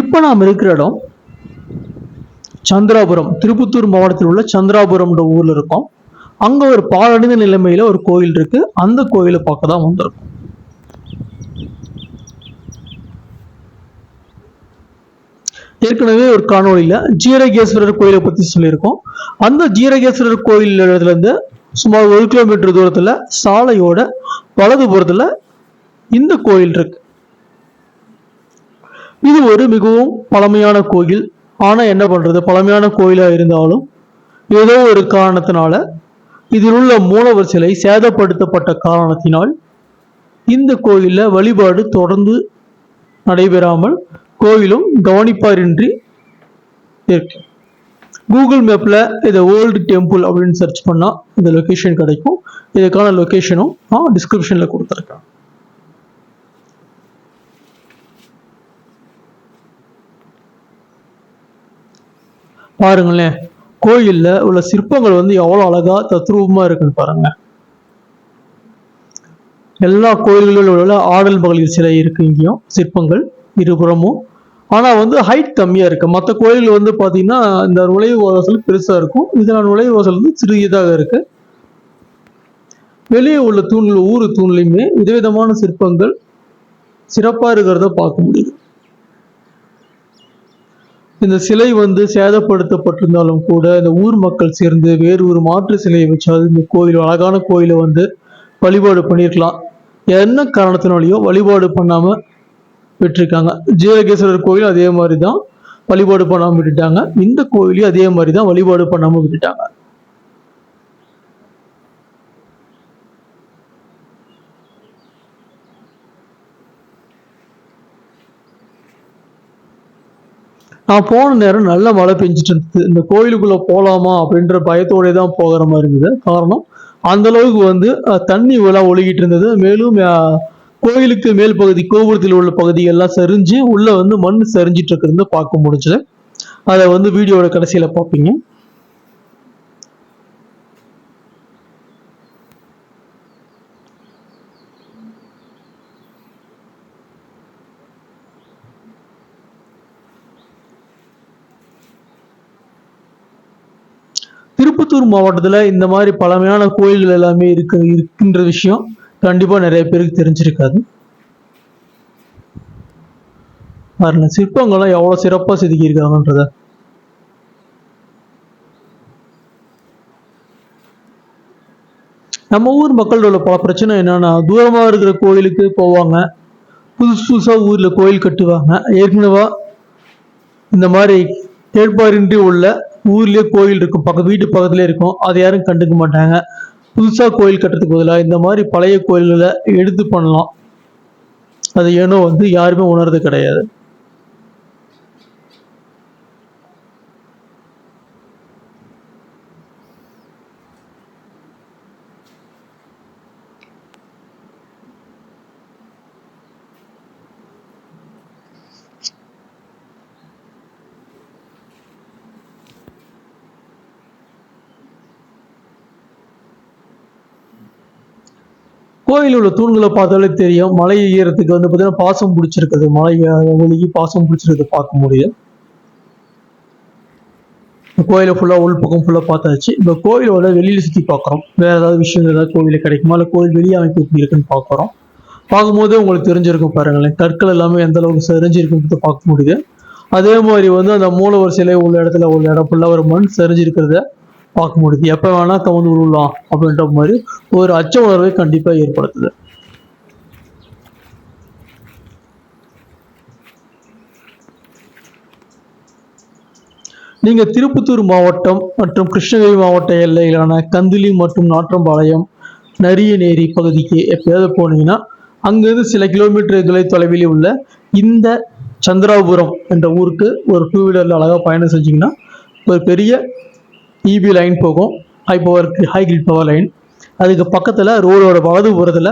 இப்போ நாம் இருக்கிற இடம் சந்திராபுரம். திருப்பத்தூர் மாவட்டத்தில் உள்ள சந்திராபுரம்ன்ற ஊர்ல இருக்கோம். அங்க ஒரு பாழடைந்த நிலைமையில ஒரு கோயில் இருக்கு. அந்த கோயிலை பார்க்க தான் வந்திருக்கோம். ஏற்கனவே ஒரு காணொளியில ஜீரகேஸ்வரர் கோயிலை பத்தி சொல்லியிருக்கோம். அந்த ஜீரகேஸ்வரர் கோயில் இருந்து சுமார் ஒரு கிலோமீட்டர் தூரத்துல சாலையோட வலதுபுறத்தில் இந்த கோயில் இருக்கு. இது ஒரு மிகவும் பழமையான கோயில். ஆனால் என்ன பண்ணுறது பழமையான கோயிலாக இருந்தாலும் ஏதோ ஒரு காரணத்தினால இதில் உள்ள மூலவர் சிலை சேதப்படுத்தப்பட்ட காரணத்தினால் இந்த கோயிலில் வழிபாடு தொடர்ந்து நடைபெறாமல் கோயிலும் கவனிப்பாரின்றி இருக்கு. கூகுள் மேப்பில் இதை ஓல்டு டெம்பிள் அப்படின்னு சர்ச் பண்ணால் இந்த லொக்கேஷன் கிடைக்கும். இதுக்கான லொக்கேஷனும் நான் டிஸ்கிரிப்ஷன்ல கொடுத்துருக்கேன் பாருங்களேன் கோயிலில் உள்ள சிற்பங்கள் வந்து எவ்வளோ அழகா தத்ரூபமாக இருக்குன்னு பாருங்க. எல்லா கோயில்களிலும் உள்ள ஆடல் மகளிர் சிலை இருக்கு இங்கேயும் சிற்பங்கள் இருபுறமும். ஆனால் வந்து ஹைட் கம்மியாக இருக்கு. மற்ற கோயில்கள் வந்து பார்த்தீங்கன்னா இந்த நுழைவு வாசல் பெருசாக இருக்கும். இதில் நுழைவு வாசல் வந்து சிறியதாக இருக்கு. வெளியே உள்ள தூண்கள் ஊர் தூண்லையுமே விதவிதமான சிற்பங்கள் சிறப்பாக இருக்கிறத பார்க்க முடியுது. இந்த சிலை வந்து சேதப்படுத்தப்பட்டிருந்தாலும் கூட இந்த ஊர் மக்கள் சேர்ந்து வேறு ஒரு மாற்று சிலையை வச்சாது இந்த கோயில் அழகான கோயிலை வந்து வழிபாடு பண்ணியிருக்கலாம். என்ன காரணத்தினாலையும் வழிபாடு பண்ணாம விட்டுருக்காங்க. ஜீரகேஸ்வரர் கோயில் அதே மாதிரி தான் வழிபாடு பண்ணாமல் விட்டுட்டாங்க. இந்த கோயிலையும் அதே மாதிரி தான் வழிபாடு பண்ணாமல் விட்டுட்டாங்க. நான் போன நேரம் நல்ல மழை பெஞ்சிட்டு இருந்தது. இந்த கோயிலுக்குள்ளே போகலாமா அப்படின்ற பயத்தோடே தான் போகிற மாதிரி இருந்தது. காரணம் அந்த அளவுக்கு வந்து தண்ணி எல்லாம் ஒழுகிட்டு இருந்தது. மேலும் கோயிலுக்கு மேல் பகுதி கோபுரத்தில் உள்ள பகுதி எல்லாம் சரிஞ்சு உள்ளே வந்து மண் சரிஞ்சிட்டு இருக்கிறது பார்க்க முடிஞ்சது. அதை வந்து வீடியோட கடைசியில் பார்ப்பீங்க. திருப்பத்தூர் மாவட்டத்துல இந்த மாதிரி பழமையான கோயில்கள் எல்லாமே இருக்கு இருக்கின்ற விஷயம் கண்டிப்பா நிறைய பேருக்கு தெரிஞ்சிருக்காது. பாருங்க சிற்பங்கள்லாம் எவ்வளவு சிறப்பா செதுக்கி இருக்காங்கன்றத நம்ம ஊர் மக்களோட பல பிரச்சனை என்னன்னா தூரமா இருக்கிற கோயிலுக்கு போவாங்க. புதுசு புதுசா ஊர்ல கோயில் கட்டுவாங்க. ஏற்கனவே இந்த மாதிரி ஏற்பாடின்றி உள்ள ஊர்லேயே கோயில் இருக்கும். பக்கம் வீட்டு பக்கத்துல இருக்கும். அதை யாரும் கண்டுக்க மாட்டாங்க. புதுசா கோயில் கட்டுறதுக்கு பதிலாக இந்த மாதிரி பழைய கோயில்களை எடுத்து பண்ணலாம். அது ஏனோ வந்து யாருமே உணர்றது கிடையாது. கோயில் உள்ள தூண்களை பார்த்தாலே தெரியும். மலை ஏறத்துக்கு வந்து பார்த்தீங்கன்னா பாசம் பிடிச்சிருக்குது. மலை ஒழுகி பாசம் பிடிச்சிருக்குது பார்க்க முடியும் கோயிலை ஃபுல்லாக உள் பக்கம் ஃபுல்லாக பார்த்தாச்சு. இப்போ கோயிலோட வெளியில சுற்றி பார்க்குறோம். வேற ஏதாவது விஷயங்கள் ஏதாவது கோவிலில் கிடைக்குமா? இல்லை கோயில் வெளியே அமைப்பு எப்படி இருக்குன்னு பார்க்குறோம். பார்க்கும்போதே உங்களுக்கு தெரிஞ்சிருக்கும் பாருங்களேன். கற்கள் எல்லாமே எந்த அளவுக்கு செறிஞ்சிருக்குன்றது பார்க்க முடியுது. அதே மாதிரி வந்து அந்த மூலவர் சிலை உள்ள இடத்துல உள்ள இடம் ஃபுல்லாக ஒரு மண் செறிஞ்சிருக்கிறத. பார்க்க முடியுது. எப்போ வேணா கவுந்து விழுலாம் அப்படின்ற மாதிரி ஒரு அச்ச உணர்வை கண்டிப்பாக ஏற்படுத்துது. நீங்க திருப்பத்தூர் மாவட்டம் மற்றும் கிருஷ்ணகிரி மாவட்ட எல்லையிலான கந்திலி மற்றும் நாற்றம்பாளையம் நரியநேரி பகுதிக்கு எப்பயாவது போனீங்கன்னா அங்கிருந்து சில கிலோமீட்டர் தொலை தொலைவில் உள்ள இந்த சந்திராபுரம் என்ற ஊருக்கு ஒரு டூ வீலர்ல அழகா பயணம் செஞ்சீங்கன்னா ஒரு பெரிய இபி லைன் போகும். High power high grid power line அதுக்கு பக்கத்தில் ரோடோட வலதுபுறத்துல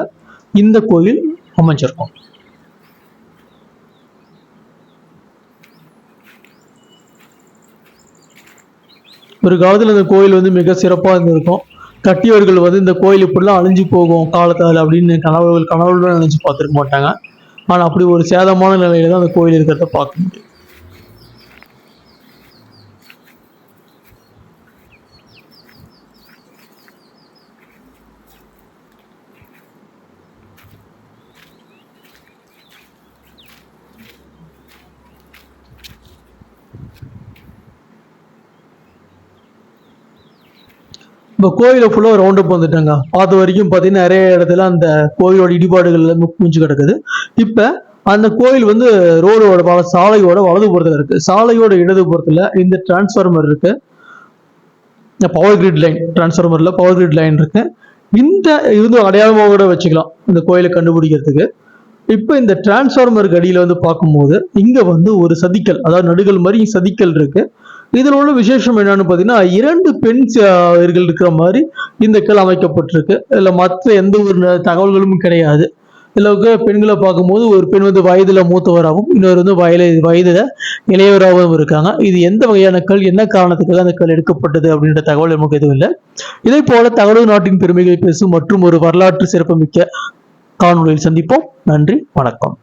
இந்த கோயில் அமைஞ்சிருக்கும். ஒரு காலத்தில் இந்த கோயில் வந்து மிக சிறப்பாக இருந்திருக்கும். கட்டியவர்கள் வந்து இந்த கோயில் இப்படிலாம் அழிஞ்சு போகும் காலத்தால் அப்படின்னு கனவுகள் கனவுடன் நினைச்சு பார்த்துருக்க மாட்டாங்க. ஆனால் அப்படி ஒரு சேதமான நிலையில தான் அந்த கோயில் இருக்கிறத பார்க்க முடியும். இப்போ கோயிலை ஃபுல்லாக ரவுண்ட் அப் வந்துட்டாங்க. பார்த்த வரைக்கும் பார்த்தீங்கன்னா நிறைய இடத்துல அந்த கோயிலோட இடிபாடுகள் எல்லாமே குஞ்சு கிடக்குது. இப்போ அந்த கோயில் வந்து ரோடோட வல சாலையோட வலதுபுறத்தில் இருக்கு. சாலையோட இடதுபுறத்தில் இந்த டிரான்ஸ்ஃபார்மர் இருக்கு. பவர் கிரிட் லைன் டிரான்ஸ்ஃபார்மர்ல பவர் கிரிட் லைன் இருக்கு. இந்த இது அடையாளமாக கூட வச்சுக்கலாம் இந்த கோயிலை கண்டுபிடிக்கிறதுக்கு. இப்போ இந்த டிரான்ஸ்ஃபார்மருக்கு அடியில் வந்து பார்க்கும்போது இங்க வந்து ஒரு சதிக்கல் அதாவது நடுகள் மாதிரி சதிக்கல் இருக்கு. இதில் உள்ள விசேஷம் என்னன்னு பார்த்தீங்கன்னா இரண்டு பெண் சேர்கள் இருக்கிற மாதிரி இந்த கல் அமைக்கப்பட்டிருக்கு. இதில் மற்ற எந்த ஒரு ந- தகவல்களும் கிடையாது. இதில் பெண்களை பார்க்கும்போது ஒரு பெண் வந்து வயதில் மூத்தவராகவும் இன்னொரு வந்து வயது வயதில் இளையவராகவும் இருக்காங்க. இது எந்த வகையான கல் என்ன காரணத்துக்காக அந்த கல் எடுக்கப்பட்டது அப்படின்ற தகவல் நமக்கு எதுவும் இல்லை. இதே போல தகவல் நாட்டின் பெருமைகளை பேசும் மற்றும் ஒரு வரலாற்று சிறப்புமிக்க காணொலியில் சந்திப்போம். நன்றி வணக்கம்.